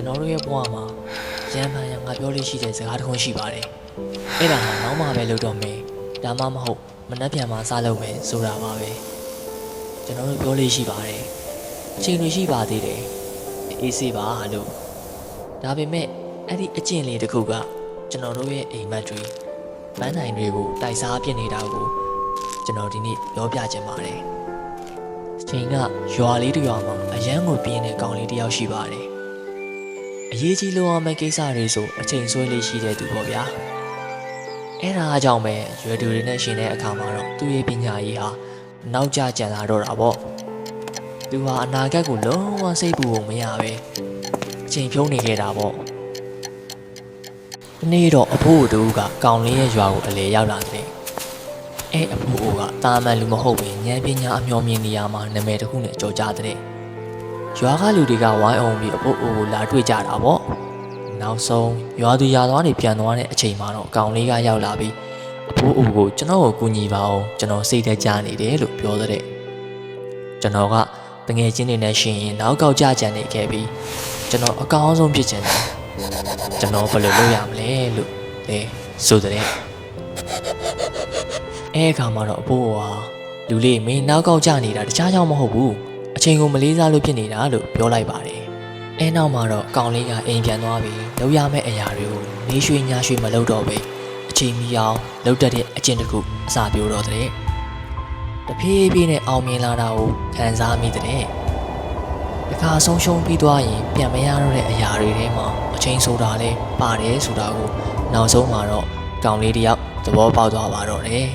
ကျွန်တော်တို့ရဲ့ဘဝမှာရံမှန်ရငါပြောလို့ရှိတဲ့စကားတစ်ခုရှိပါတယ်အဲ့ဒါဟာနောက်မှပဲလုပ်တော့မယ်ဒါမှမဟုတ်မနှက်ပြန်မှစလုပ်မယ်ဆိုတာပါပဲကျွန်တော်တို့ပြောလို့ရှိပါတယ်အချိန်တွေရှိပါသေးတယ်အေးစေးပါလို့ဒါပေမဲ့အဲ့ဒီအကျင့်လေးတစ်ခုကကျွန်တော်တို့ရဲ့အိမ်မက်တွေမန်းနိုင်တွေကိုတိုက်စားပြစ်နေတာကိုကျွန်တော်ဒီနေ့ပြောပြချင်ပါတယ်ချိန်ကရွာလေးတစ်ရွာမှာအရန်ကိုပြင်းတဲ့ကောင်လေးတစ်ယောက်ရှိပါတယ်။ အရေးကြီးလို့အောင်မဲ့ကိစ္စတွေဆိုအချိန်ဆွဲလေးရှိတဲ့သူပေါ့ဗျာ။အဲ့ဒါအကြောင်းပဲရွယ်သူတွေနဲ့ရှင်တဲ့အခါမှာတော့သူ့ရဲ့ပညာရေးဟာနောက်ကျကျန်လာတော့တာပေါ့။သူဟာအနာဂတ်ကိုလုံးဝစိတ်ပူဖို့မရပဲအချိန်ဖြုံးနေခဲ့တာပေါ့။ဒီနေ့တော့အဖိုးတူကကောင်လေးရဲ့ရွာကိုအလေရောက်လာတယ်။အဲ့အဖိုးအိုကတာမန်လူမဟုတ်ပဲဉာဏ်ပညာအမျော်မြင်နေရမှာနာမည်တစ်ခုနဲ့ကြော်ကြတဲ့ ရွာကလူတွေကဝိုင်းအောင်ပြီးအဖိုးအိုကိုလာတွေ့ကြတာပေါ့နောက်ဆုံးရွာသူရွာသားတွေပြန်သွားတဲ့အချိန်မှာတော့ကောင်လေးကရောက်လာပြီးအဖိုးအိုကိုကျွန်တော်ကိုကူညီပါအောင်ကျွန်တော်စိတ်ထဲကြနေတယ်လို့ပြောတဲ့ကျွန်တော်ကတငယ်ချင်းတွေနဲ့ရှင်ရင်နောက်ကောက်ကြကြံနေခဲ့ပြီးကျွန်တော်အကောင်းဆုံးဖြစ်ချင်တယ်ကျွန်တော်ဘယ်လိုလုပ်ရမလဲလို့လေဆိုတဲ့အဲအခါမှာတော့အဖိုးဟာလူလေးမင်းနောက်ကောက်ကြနေတာတခြားကြောင့်မဟုတ်ဘူး အချိန်ကိုမလေးစားလို့ဖြစ်နေတာလို့ပြောလိုက်ပါတယ်အဲနောက်မှာတော့ကောင်လေးကအိမ်ပြန်သွားပြီးလောက်ရမယ့်အရာတွေကိုနေရွှေညာရွှေမလုပ်တော့ပဲအချိန်မီအောင်လုပ်တတ်တဲ့အကျင့်တစ်ခုအစာပြိုတော့တဲ့တဖြည်းဖြည်းနဲ့အောင်မြင်လာတာကိုခံစားမိတဲ့တခါဆုံးရှုံးပြီးသွားရင်ပြန်မရတော့တဲ့အရာတွေထဲမှာအချိန်ဆိုတာလဲပါတယ်ဆိုတာကိုနောက်ဆုံးမှာတော့ကောင်လေးတယောက်သဘောပေါက်သွားပါတော့တယ်